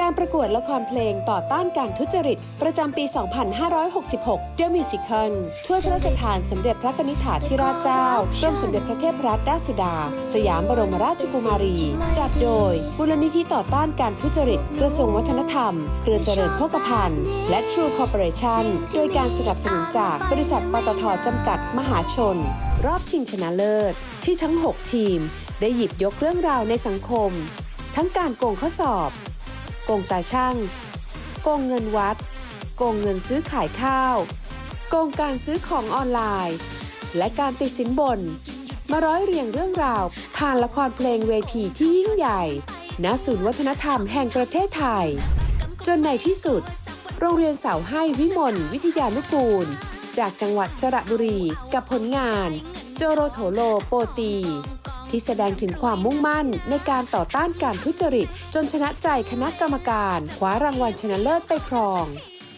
การประกวดละครเพลงต่อต้านการทุจริต ประจำปี 2566 The Musical ถ้วพระราชทานสมเด็จพระนิธิถาธิราชเจ้ากรมสมเด็จพระเทพรัตนราชสุดา สยามบรมราชกุมารี จัดโดยบุรณิธิต่อต้านการทุจริต กระทรวงวัฒนธรรม เครือเจริญโภคภัณฑ์ และ True Corporation โดยการสนับสนุนจากบริษัทปตทจำกัดมหาชน รอบชิงชนะเลิศ ที่ทั้ง 6 ทีม ได้หยิบยกเรื่องราวในสังคม ทั้งการโกงข้อสอบ โกงตาช่าง โกงเงินวัด โกงเงินซื้อขายข้าว โกงการซื้อของออนไลน์ และการติดสินบน มาร้อยเรียงเรื่องราว ผ่านละครเพลงเวทีที่ยิ่งใหญ่ณศูนย์วัฒนธรรมแห่งประเทศไทย จนในที่สุด โรงเรียนเสาให้วิมลวิทยานุกูล จากจังหวัดสระบุรีกับผลงาน โจโรโถโลโปตี ที่แสดงถึงความมุ่งมั่นในการต่อต้านการทุจริต จนชนะใจคณะกรรมการคว้ารางวัลชนะเลิศไปครอง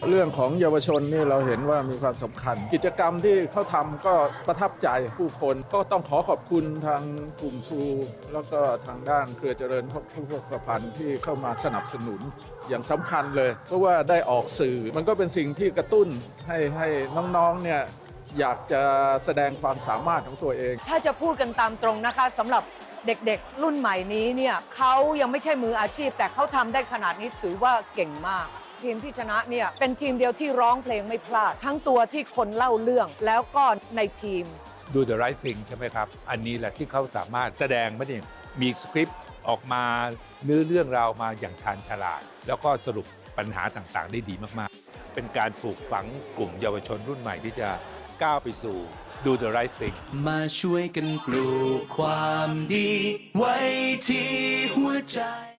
เรื่องของเยาวชนนี่เราเห็นว่ามีความสำคัญ กิจกรรมที่เขาทำก็ประทับใจผู้คนก็ต้องขอขอบคุณทางกลุ่มทูแล้วก็ทางด้านเครือเจริญผู้พกพันธ์ที่เข้ามาสนับสนุนอย่างสำคัญเลย เพราะว่าได้ออกสื่อมันก็เป็นสิ่งที่กระตุ้นให้ให้น้องๆเนี่ย อยากจะแสดงความสามารถของตัวเอง ถ้าจะพูดกันตามตรงนะคะสำหรับเด็กๆ รุ่นใหม่นี้เนี่ยเขายังไม่ใช่มืออาชีพ แต่เขาทำได้ขนาดนี้ถือว่าเก่งมาก ทีมที่ชนะเนี่ยเป็นทีมเดียวที่ร้องเพลงไม่พลาด ทั้งตัวที่คนเล่าเรื่องแล้วก็ในทีม ดู the right thing ใช่ไหมครับ อันนี้แหละที่เขาสามารถแสดงไม่ได้มีสคริปต์ออกมาเนื้อเรื่องราวมาอย่างชาญฉลาด แล้วก็สรุปปัญหาต่างๆ ได้ดีมากๆ เป็นการปลูกฝังกลุ่มเยาวชนรุ่นใหม่ที่จะ ก้าวไปสู่ดู the right thing มาช่วยกันปลูกความดี ไว้ที่หัวใจ